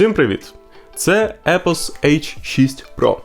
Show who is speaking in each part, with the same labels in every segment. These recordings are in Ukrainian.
Speaker 1: Всім привіт! Це Epos H6 Pro.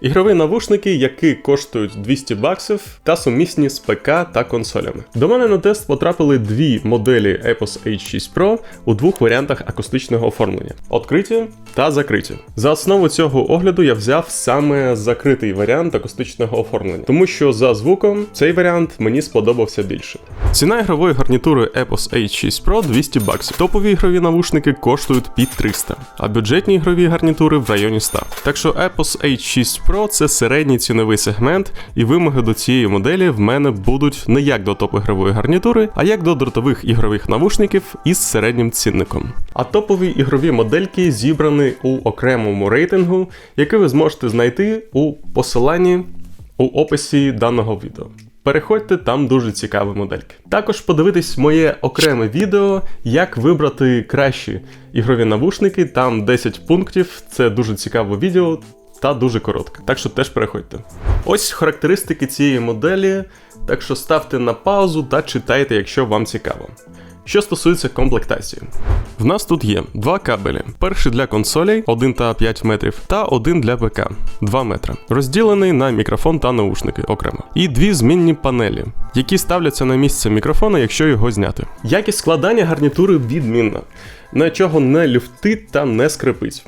Speaker 1: Ігрові навушники, які коштують 200 баксів та сумісні з ПК та консолями. До мене на тест потрапили дві моделі Epos H6 Pro у двох варіантах акустичного оформлення: відкриті та закриті. За основу цього огляду я взяв саме закритий варіант акустичного оформлення, тому що за звуком цей варіант мені сподобався більше. Ціна ігрової гарнітури Epos H6 Pro 200 баксів. Топові ігрові навушники коштують під 300, а бюджетні ігрові гарнітури в районі 100. Так що Epos H6 Pro це середній ціновий сегмент, і вимоги до цієї моделі в мене будуть не як до топ ігрової гарнітури, а як до дротових ігрових навушників із середнім цінником. А топові ігрові модельки зібрані у окремому рейтингу, який ви зможете знайти у посиланні у описі даного відео. Переходьте, там дуже цікаві модельки. Також подивитись моє окреме відео, як вибрати кращі ігрові навушники. Там 10 пунктів. Це дуже цікаве відео та дуже коротке. Так що теж переходьте. Ось характеристики цієї моделі. Так що ставте на паузу та читайте, якщо вам цікаво. Що стосується комплектації, в нас тут є два кабелі: перший для консолей 1 та 5 метрів, та один для ПК 2 метри, розділений на мікрофон та наушники окремо, і дві змінні панелі, які ставляться на місце мікрофона, якщо його зняти. Якість складання гарнітури відмінна, нічого не люфтить та не скрипить.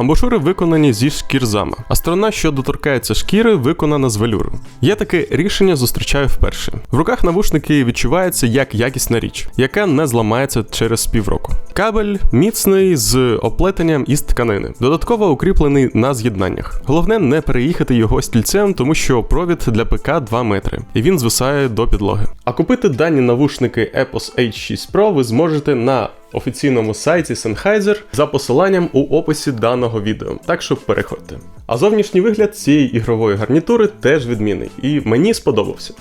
Speaker 1: Амбушури виконані зі шкірзами, а сторона, що доторкається шкіри, виконана з велюру. Я таке рішення зустрічаю вперше. В руках навушники відчуваються як якісна річ, яка не зламається через півроку. Кабель міцний з оплетенням із тканини, додатково укріплений на з'єднаннях. Головне не переїхати його стільцем, тому що провід для ПК 2 метри, і він звисає до підлоги. А купити дані навушники Epos H6 Pro ви зможете на офіційному сайті Sennheiser за посиланням у описі даного відео. Так що переходьте. А зовнішній вигляд цієї ігрової гарнітури теж відмінний, і мені сподобався.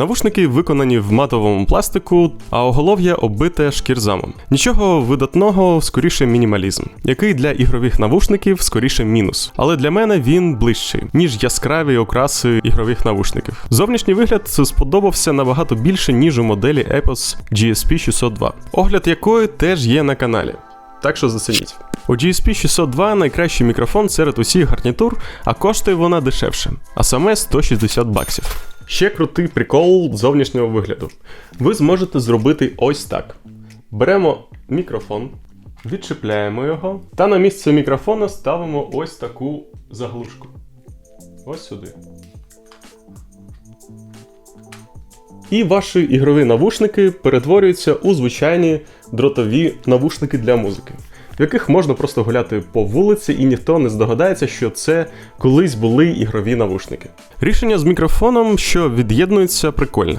Speaker 1: Навушники виконані в матовому пластику, а оголов'я оббите шкірзамом. Нічого видатного, скоріше мінімалізм, який для ігрових навушників скоріше мінус. Але для мене він ближчий, ніж яскраві окраси ігрових навушників. Зовнішній вигляд сподобався набагато більше, ніж у моделі Epos GSP 602, огляд якої теж є на каналі. Так що зацініть. У GSP 602 найкращий мікрофон серед усіх гарнітур, а коштує вона дешевше, а саме 160 баксів. Ще крутий прикол зовнішнього вигляду. Ви зможете зробити ось так: беремо мікрофон, відчіпляємо його, та на місце мікрофона ставимо ось таку заглушку. Ось сюди. І ваші ігрові навушники перетворюються у звичайні дротові навушники для музики, в яких можна просто гуляти по вулиці, і ніхто не здогадається, що це колись були ігрові навушники. Рішення з мікрофоном, що від'єднується, прикольне.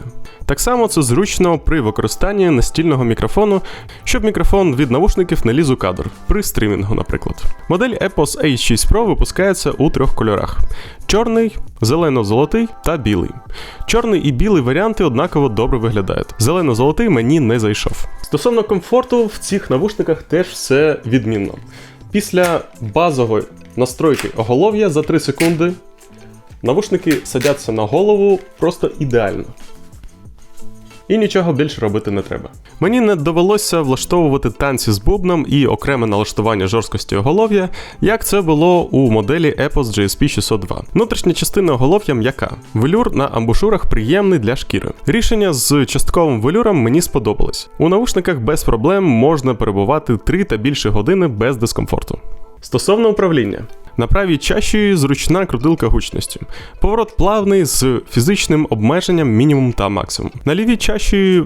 Speaker 1: Так само це зручно при використанні настільного мікрофону, щоб мікрофон від навушників не ліз у кадр, при стрімінгу, наприклад. Модель Epos H6 Pro випускається у трьох кольорах: чорний, зелено-золотий та білий. Чорний і білий варіанти однаково добре виглядають. Зелено-золотий мені не зайшов. Стосовно комфорту, в цих навушниках теж все відмінно. Після базової настройки оголов'я за 3 секунди навушники садяться на голову просто ідеально. І нічого більше робити не треба. Мені не довелося влаштовувати танці з бубном і окреме налаштування жорсткості оголов'я, як це було у моделі Epos GSP 602. Внутрішня частина оголов'я м'яка. Велюр на амбушурах приємний для шкіри. Рішення з частковим велюром мені сподобалось. У наушниках без проблем можна перебувати 3 та більше години без дискомфорту. Стосовно управління. На правій чаші зручна крутилка гучності. Поворот плавний з фізичним обмеженням мінімум та максимум. На лівій чаші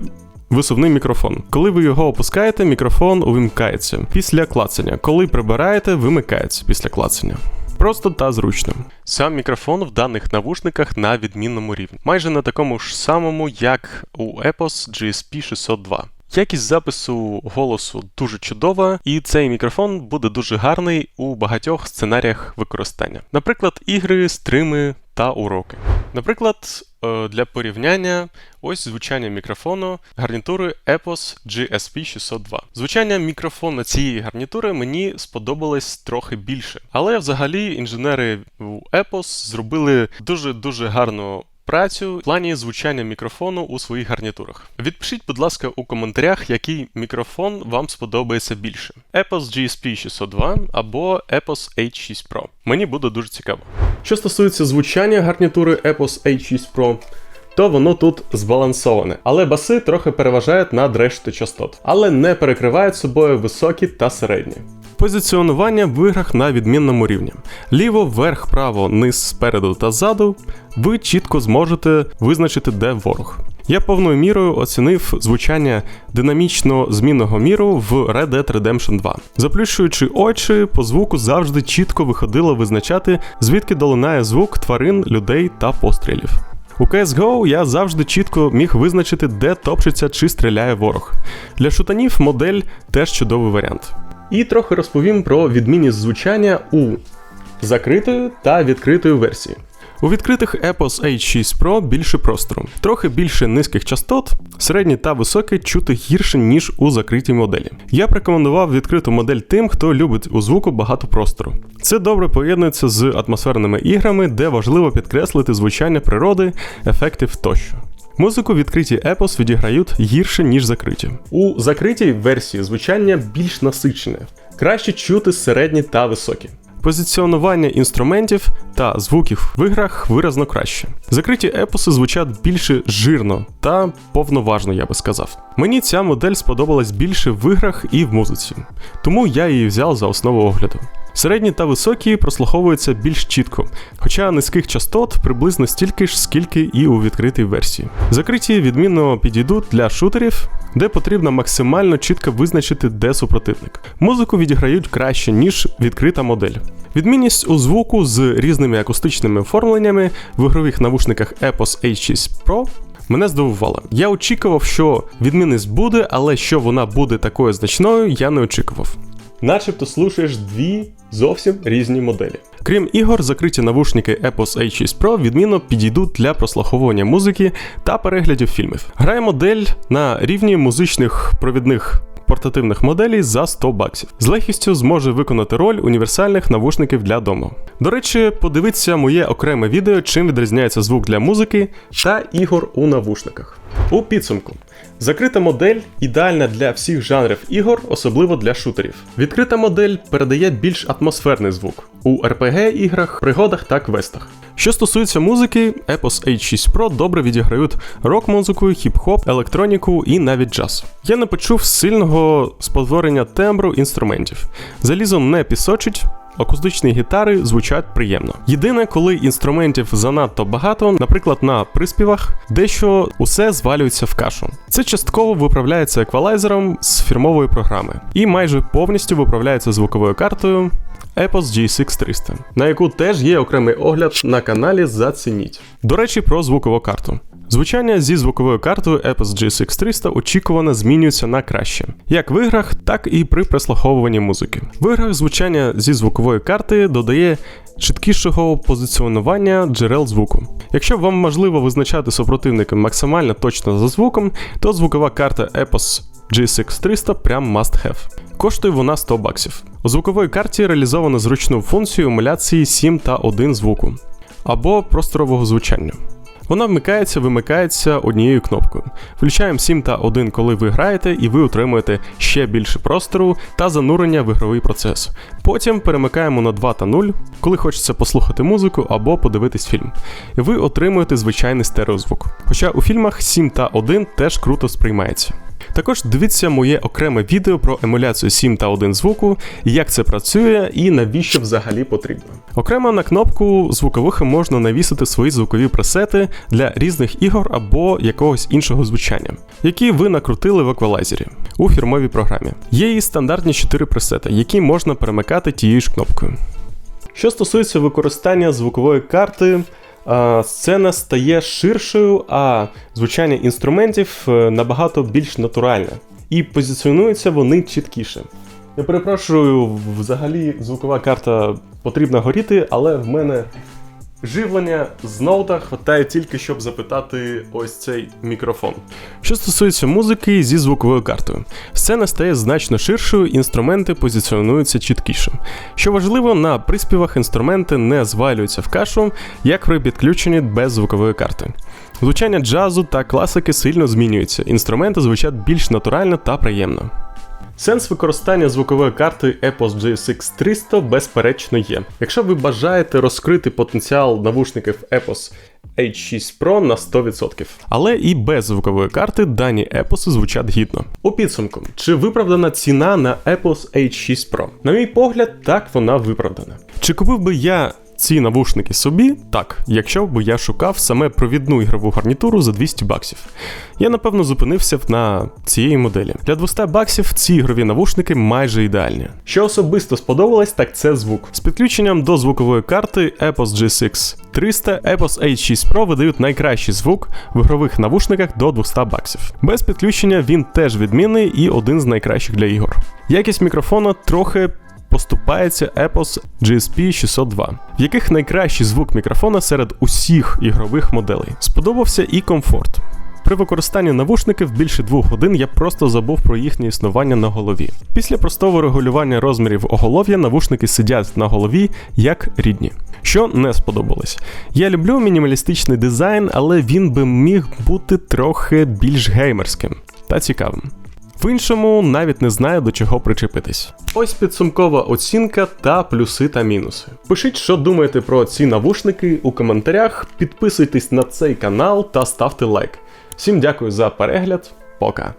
Speaker 1: висувний мікрофон. Коли ви його опускаєте, мікрофон увімкається після клацання. Коли прибираєте, вимикається після клацання. Просто та зручно. Сам мікрофон в даних навушниках на відмінному рівні, майже на такому ж самому, як у Epos GSP 602. Якість запису голосу дуже чудова, і цей мікрофон буде дуже гарний у багатьох сценаріях використання. Наприклад, ігри, стрими та уроки. Наприклад, е, для порівняння ось звучання мікрофону гарнітури Epos GSP 602. Звучання мікрофону цієї гарнітури мені сподобалось трохи більше. Але взагалі інженери у Epos зробили дуже-дуже гарну працю в плані звучання мікрофону у своїх гарнітурах. Відпишіть, будь ласка, у коментарях, який мікрофон вам сподобається більше: Epos GSP 602 або Epos H6 Pro. Мені буде дуже цікаво. Що стосується звучання гарнітури Epos H6 Pro, то воно тут збалансоване, але баси трохи переважають над рештою частот, але не перекривають собою високі та середні. Позиціонування в іграх на відмінному рівні. Ліво, вверх, право, низ, спереду та ззаду. Ви чітко зможете визначити, де ворог. Я повною мірою оцінив звучання динамічно змінного міру в Red Dead Redemption 2. Заплющуючи очі, по звуку завжди чітко виходило визначати, звідки долинає звук тварин, людей та пострілів. У CSGO я завжди чітко міг визначити, де топчеться чи стріляє ворог. Для шутанів модель теж чудовий варіант. І трохи розповім про відмінність звучання у закритої та відкритої версії. У відкритих Epos H6 Pro більше простору, трохи більше низьких частот, середні та високі чути гірше, ніж у закритій моделі. Я б рекомендував відкриту модель тим, хто любить у звуку багато простору. Це добре поєднується з атмосферними іграми, де важливо підкреслити звучання природи, ефектів тощо. Музику відкриті Epos відіграють гірше, ніж закриті. У закритій версії звучання більш насичене, краще чути середні та високі. Позиціонування інструментів та звуків в іграх виразно краще. Закриті епоси звучать більше жирно та повноважно, я би сказав. Мені ця модель сподобалась більше в іграх і в музиці, тому я її взяв за основу огляду. Середні та високі прослуховуються більш чітко, хоча низьких частот приблизно стільки ж, скільки і у відкритій версії. Закриті відмінно підійдуть для шутерів, де потрібно максимально чітко визначити, де супротивник. Музику відіграють краще, ніж відкрита модель. Відмінність у звуку з різними акустичними оформленнями в ігрових навушниках Epos H6 Pro мене здивувало. Я очікував, що відмінність буде, але що вона буде такою значною, я не очікував. Начебто слушаєш дві зовсім різні моделі. Крім ігор, закриті навушники Epos H6 Pro відмінно підійдуть для прослуховування музики та переглядів фільмів. Грає модель на рівні музичних провідних портативних моделей за 100 баксів. З легкістю зможе виконати роль універсальних навушників для дому. До речі, подивіться моє окреме відео, чим відрізняється звук для музики та ігор у навушниках. У підсумку. Закрита модель ідеальна для всіх жанрів ігор, особливо для шутерів. Відкрита модель передає більш атмосферний звук у RPG іграх, пригодах та квестах. Що стосується музики, Epos H6 Pro добре відіграють рок-музику, хіп-хоп, електроніку і навіть джаз. Я не почув сильного спотворення тембру інструментів. Залізо не пісочить. Акустичні гітари звучать приємно. Єдине, коли інструментів занадто багато, наприклад, на приспівах, дещо усе звалюється в кашу. Це частково виправляється еквалайзером з фірмової програми, і майже повністю виправляється звуковою картою Epos G6300, на яку теж є окремий огляд на каналі Зацініть. До речі, про звукову карту. Звучання зі звуковою картою Epos G6300 очікувано змінюється на краще, як в іграх, так і при прослуховуванні музики. В іграх звучання зі звукової карти додає чіткішого позиціонування джерел звуку. Якщо вам можливо визначати супротивника максимально точно за звуком, то звукова карта Epos G6300 прям must have. Коштує вона 100 баксів. У звуковій карті реалізовано зручну функцію емуляції 7 та 1 звуку або просторового звучання. Вона вмикається, вимикається однією кнопкою. Включаємо 7 та 1, коли ви граєте, і ви отримуєте ще більше простору та занурення в ігровий процес. Потім перемикаємо на 2 та 0, коли хочеться послухати музику або подивитись фільм. Ви отримуєте звичайний стереозвук. Хоча у фільмах 7 та 1 теж круто сприймається. Також дивіться моє окреме відео про емуляцію 7 та 1 звуку, як це працює і навіщо взагалі потрібно. Окремо на кнопку звукових можна навісити свої звукові пресети для різних ігор або якогось іншого звучання, які ви накрутили в еквалайзері у фірмовій програмі. Є і стандартні 4 пресети, які можна перемикати тією ж кнопкою. Що стосується використання звукової карти, сцена стає ширшою, а звучання інструментів е, набагато більш натуральне. І позиціонуються вони чіткіше. Я перепрошую, взагалі звукова карта потрібна горіти, але в мене Живлення з ноута хватає тільки, щоб запитати ось цей мікрофон. Що стосується музики зі звуковою картою, сцена стає значно ширшою, інструменти позиціонуються чіткіше. Що важливо, на приспівах інструменти не звалюються в кашу, як при підключенні без звукової карти. Звучання джазу та класики сильно змінюються, інструменти звучать більш натурально та приємно. Сенс використання звукової карти EPOS GSX 300 безперечно є. Якщо ви бажаєте розкрити потенціал навушників EPOS H6 Pro на 100%. Але і без звукової карти дані EPOS звучать гідно. У підсумку, чи виправдана ціна на EPOS H6 Pro? На мій погляд, так вона виправдана. Чи купив би я ці навушники собі, так, якщо б я шукав саме провідну ігрову гарнітуру за 200 баксів. Я напевно зупинився б на цієї моделі. Для 200 баксів ці ігрові навушники майже ідеальні. Що особисто сподобалось, так це звук. З підключенням до звукової карти EPOS G6 300 EPOS H6 Pro видають найкращий звук в ігрових навушниках до 200 баксів. Без підключення він теж відмінний і один з найкращих для ігор. Якість мікрофона трохи поступається EPOS GSP 602, в яких найкращий звук мікрофона серед усіх ігрових моделей. Сподобався і комфорт. При використанні навушників більше двох годин я просто забув про їхнє існування на голові. Після простого регулювання розмірів оголов'я навушники сидять на голові як рідні. Що не сподобалось. Я люблю мінімалістичний дизайн, але він би міг бути трохи більш геймерським та цікавим. В іншому навіть не знаю до чого причепитись. Ось підсумкова оцінка та плюси та мінуси. Пишіть, що думаєте про ці навушники у коментарях, підписуйтесь на цей канал та ставте лайк. Всім дякую за перегляд, пока.